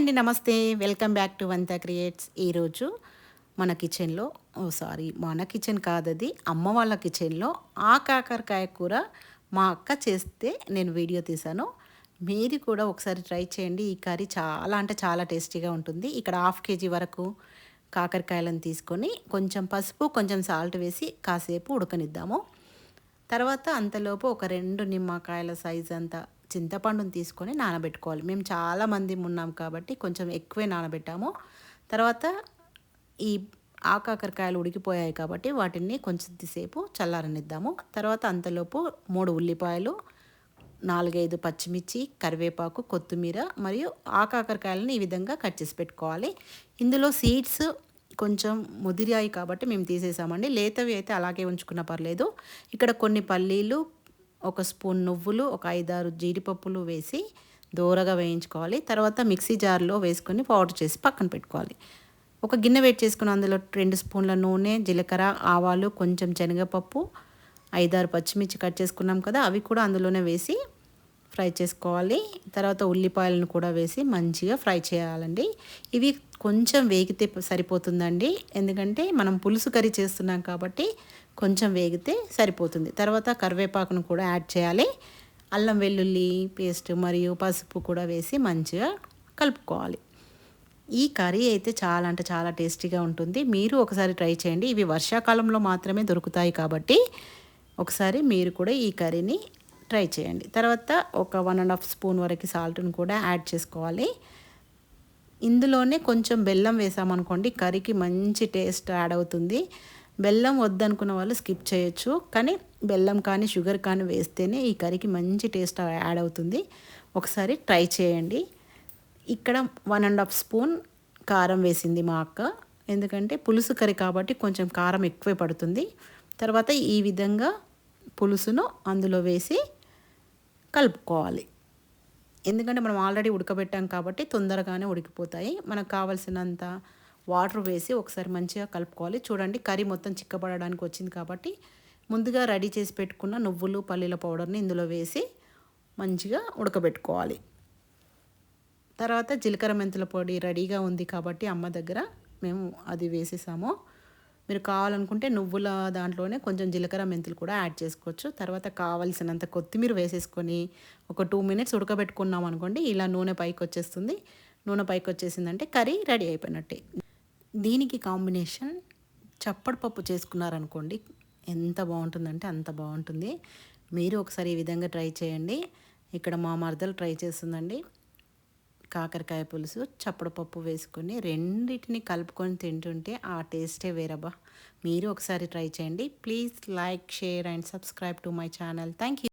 అండి నమస్తే. Welcome back to Vantha creates. ఈరోజు మన కిచెన్లో ఓ సారీ మన కిచెన్ కాదది అమ్మ వాళ్ళ కిచెన్లో ఆ కాకరకాయ కూర మా అక్క చేస్తే నేను వీడియో తీశాను. మీరు కూడా ఒకసారి ట్రై చేయండి. ఈ కర్రీ చాలా అంటే చాలా టేస్టీగా ఉంటుంది. ఇక్కడ హాఫ్ కేజీ వరకు కాకరకాయలను తీసుకొని కొంచెం పసుపు కొంచెం సాల్ట్ వేసి కాసేపు ఉడకనిద్దాము. తర్వాత అంతలోపు ఒక రెండు నిమ్మకాయల సైజ్ అంతా చింతపండుని తీసుకొని నానబెట్టుకోవాలి. మేము చాలామంది ఉన్నాం కాబట్టి కొంచెం ఎక్కువే నానబెట్టాము. తర్వాత ఈ ఆకాకరకాయలు ఉడికిపోయాయి కాబట్టి వాటిని కొంచెం సేపు చల్లారనిద్దాము. తర్వాత అంతలోపు మూడు ఉల్లిపాయలు నాలుగైదు పచ్చిమిర్చి కరివేపాకు కొత్తిమీర మరియు ఆకాకరకాయలను ఈ విధంగా కట్ చేసి పెట్టుకోవాలి. ఇందులో సీడ్స్ కొంచెం ముదిరాయి కాబట్టి మేము తీసేసామండి. లేతవి అయితే అలాగే ఉంచుకున్న పర్లేదు. ఇక్కడ కొన్ని పల్లీలు ఒక స్పూన్ నువ్వులు ఒక ఐదారు జీడిపప్పులు వేసి దూరగా వేయించుకోవాలి. తర్వాత మిక్సీ జార్లో వేసుకొని పౌడర్ చేసి పక్కన పెట్టుకోవాలి. ఒక గిన్నె వేడి చేసుకుని అందులో రెండు స్పూన్ల నూనె జీలకర్ర ఆవాలు కొంచెం శనగపప్పు ఐదారు పచ్చిమిర్చి కట్ చేసుకున్నాం కదా అవి కూడా అందులోనే వేసి ఫ్రై చేసుకోవాలి. తర్వాత ఉల్లిపాయలను కూడా వేసి మంచిగా ఫ్రై చేయాలండి. ఇవి కొంచెం వేగితే సరిపోతుందండి. ఎందుకంటే మనం పులుసు కర్రీ చేస్తున్నాం కాబట్టి కొంచెం వేగితే సరిపోతుంది. తర్వాత కరివేపాకును కూడా యాడ్ చేయాలి. అల్లం వెల్లుల్లి పేస్ట్ మరియు పసుపు కూడా వేసి మంచిగా కలుపుకోవాలి. ఈ కర్రీ అయితే చాలా అంటే చాలా టేస్టీగా ఉంటుంది. మీరు ఒకసారి ట్రై చేయండి. ఇవి వర్షాకాలంలో మాత్రమే దొరుకుతాయి కాబట్టి ఒకసారి మీరు కూడా ఈ కర్రీని ట్రై చేయండి. తర్వాత ఒక వన్ అండ్ హాఫ్ స్పూన్ వరకు సాల్ట్ని కూడా యాడ్ చేసుకోవాలి. ఇందులోనే కొంచెం బెల్లం వేసామనుకోండి కర్రీకి మంచి టేస్ట్ యాడ్ అవుతుంది. బెల్లం వద్దనుకున్న వాళ్ళు స్కిప్ చేయొచ్చు. కానీ బెల్లం కానీ షుగర్ కానీ వేస్తేనే ఈ కర్రీకి మంచి టేస్ట్ యాడ్ అవుతుంది. ఒకసారి ట్రై చేయండి. ఇక్కడ వన్ అండ్ హాఫ్ స్పూన్ కారం వేసింది మా అక్క. ఎందుకంటే పులుసు కర్రీ కాబట్టి కొంచెం కారం ఎక్కువే పడుతుంది. తర్వాత ఈ విధంగా పులుసును అందులో వేసి కలుపుకోవాలి. ఎందుకంటే మనం ఆల్రెడీ ఉడకబెట్టాం కాబట్టి తొందరగానే ఉడికిపోతాయి. మనకు కావలసినంత వాటర్ వేసి ఒకసారి మంచిగా కలుపుకోవాలి. చూడండి కర్రీ మొత్తం చిక్కబడడానికి వచ్చింది కాబట్టి ముందుగా రెడీ చేసి పెట్టుకున్న నువ్వులు పల్లీల పౌడర్ని ఇందులో వేసి మంచిగా ఉడకబెట్టుకోవాలి. తర్వాత జీలకర్ర మెంతుల పొడి రెడీగా ఉంది కాబట్టి అమ్మ దగ్గర మేము అది వేసేసాము. మీరు కావాలనుకుంటే నువ్వుల దాంట్లోనే కొంచెం జీలకర్ర మెంతులు కూడా యాడ్ చేసుకోవచ్చు. తర్వాత కావాల్సినంత కొత్తిమీర వేసేసుకొని ఒక టూ మినిట్స్ ఉడకబెట్టుకున్నాం అనుకోండి ఇలా నూనె పైకి వచ్చేస్తుంది నూనె పైకి వచ్చేసిందంటే కర్రీ రెడీ అయిపోయినట్టే. దీనికి కాంబినేషన్ చప్పటి పప్పు చేసుకున్నారనుకోండి ఎంత బాగుంటుందంటే అంత బాగుంటుంది. మీరు ఒకసారి ఈ విధంగా ట్రై చేయండి. ఇక్కడ మా మరదలు ట్రై చేస్తుందండి. కాకరకాయ పులుసు చప్పడపప్పు వేసుకొని రెండింటిని కలుపుకొని తింటుంటే ఆ టేస్టే వేరబ్బా. మీరు ఒకసారి ట్రై చేయండి. Please like share and subscribe to my channel. Thank you